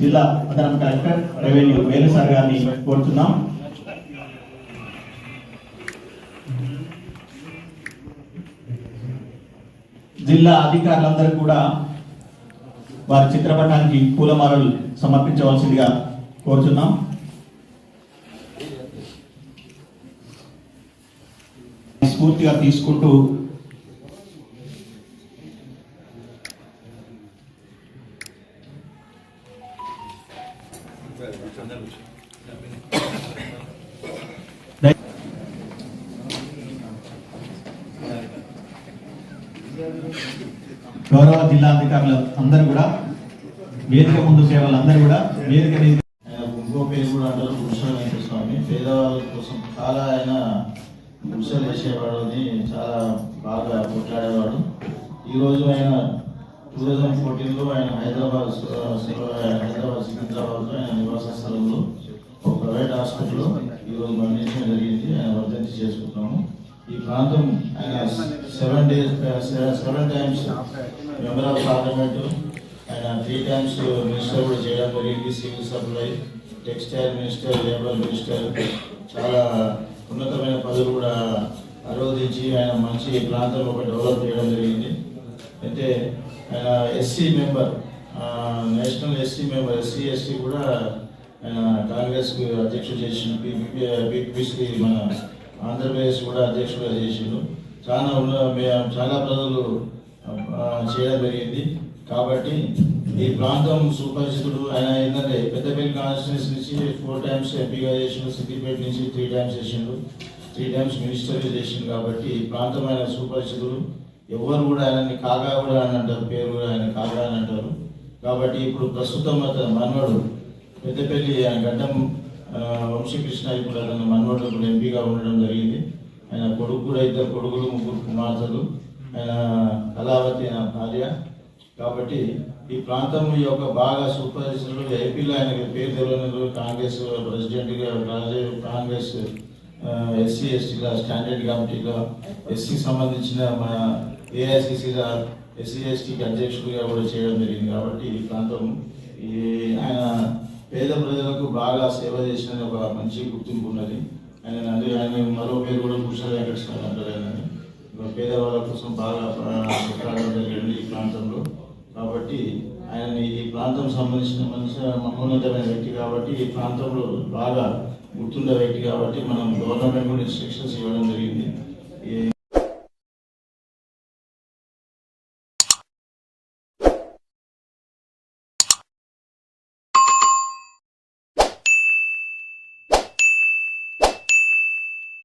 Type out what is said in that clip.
జిల్లా అదనం collector revenue Velu sir గారిని కోరుతున్నాం. జిల్లా అధికారులందరూ కూడా వారి చిత్రపటానికి పూలమాలలు సమర్పించవలసిందిగా కోరుతున్నాం. స్ఫూర్తిగా తీసుకుంటూ గౌరవ జిల్లా అధికారులు అందరూ కూడా వేదిక ముందు సేవలు అందరూ కూడా వేదిక ఇంకో పేరు కూడా అంటారు పురుష స్వామి పేదవాళ్ళ కోసం చాలా ఆయన పురుషులు చేసేవాడు అని చాలా బాగా కొట్లాడేవాడు. ఈరోజు ఆయన టూ థౌజండ్ ఫోర్టీన్లో ఆయన హైదరాబాద్ హైదరాబాద్ సికింద్రాబాద్లో ఆయన నివాస స్థలంలో ఒక ప్రైవేట్ హాస్పిటల్లో ఈరోజు మరణించడం జరిగింది. ఆయన వర్ధంతి చేసుకుంటున్నాము ఈ ప్రాంతం ఆయన seven days seven times member of parliament ఆయన త్రీ టైమ్స్ మినిస్టర్ కూడా చేయడం జరిగింది. Civil supply textile minister labour minister చాలా ఉన్నతమైన పదవులు కూడా ఆరోధించి ఆయన మంచి ప్రాంతం ఒక డెవలప్ చేయడం జరిగింది. అయితే ఆయన SC member national SC member SC ST కూడా ఆయన అధ్యక్షుడు చేసిండు పీపీసీ మన ఆంధ్రప్రదేశ్ కూడా అధ్యక్షుడుగా చేసిండు. చాలా ఉన్న చాలా ప్రజలు చేయడం జరిగింది. కాబట్టి ఈ ప్రాంతం సుపరిచితుడు. ఆయన ఏంటంటే పెద్దపల్లి కాన్స్టిట్యూన్స్ నుంచి ఫోర్ టైమ్స్ ఎంపీగా చేసిండు సిద్దిపేట నుంచి త్రీ టైమ్స్ చేసిండు. త్రీ టైమ్స్ మినిస్టర్గా చేసిండు కాబట్టి ఈ ప్రాంతం ఆయన సుపరిచితుడు. ఎవరు కూడా ఆయనని కాగా కూడా అని అంటారు పేరు కూడా ఆయన కాగా అని అంటారు. కాబట్టి ఇప్పుడు ప్రస్తుతం అతను మనవడు పెద్దపల్లి ఆయన గడ్డం ఆ, వంశీకృష్ణ ఇప్పుడు అతను మనవడు ఇప్పుడు ఎంపీగా ఉండడం జరిగింది. ఆయన కొడుకు కూడా ఇద్దరు కొడుకులు ముగ్గురు కుమార్తెలు. ఆయన కళావతి ఆయన భార్య. కాబట్టి ఈ ప్రాంతం యొక్క బాగా సుపరిచితులు ఏపీలో ఆయన పేరు తెలియని కాంగ్రెస్ ప్రెసిడెంట్గా కాంగ్రెస్ ఎస్సీ ఎస్టీగా స్టాండర్డ్ కమిటీగా ఎస్సీ సంబంధించిన మన ఏఐసిసిగా ఎస్సీ ఎస్టీకి అధ్యక్షుడిగా కూడా చేయడం జరిగింది. కాబట్టి ఈ ప్రాంతం ఈ ఆయన పేద ప్రజలకు బాగా సేవ చేసిన ఒక మంచి గుర్తింపు ఉన్నది. ఆయన అదే ఆయన మరో పేరు కూడా భూషణ వెంకటేశ్వర అంటారు ఆయన పేదవాళ్ళ కోసం బాగా జరిగింది. కాబట్టి ఆయన ఈ ప్రాంతం సంబంధించిన మనిషి మహోన్నతమైన వ్యక్తి కాబట్టి ఈ ప్రాంతంలో బాగా గుర్తుండే వ్యక్తి కాబట్టి మనం గవర్నమెంట్ కూడా ఇన్స్ట్రక్షన్స్ ఇవ్వడం జరిగింది. ఈ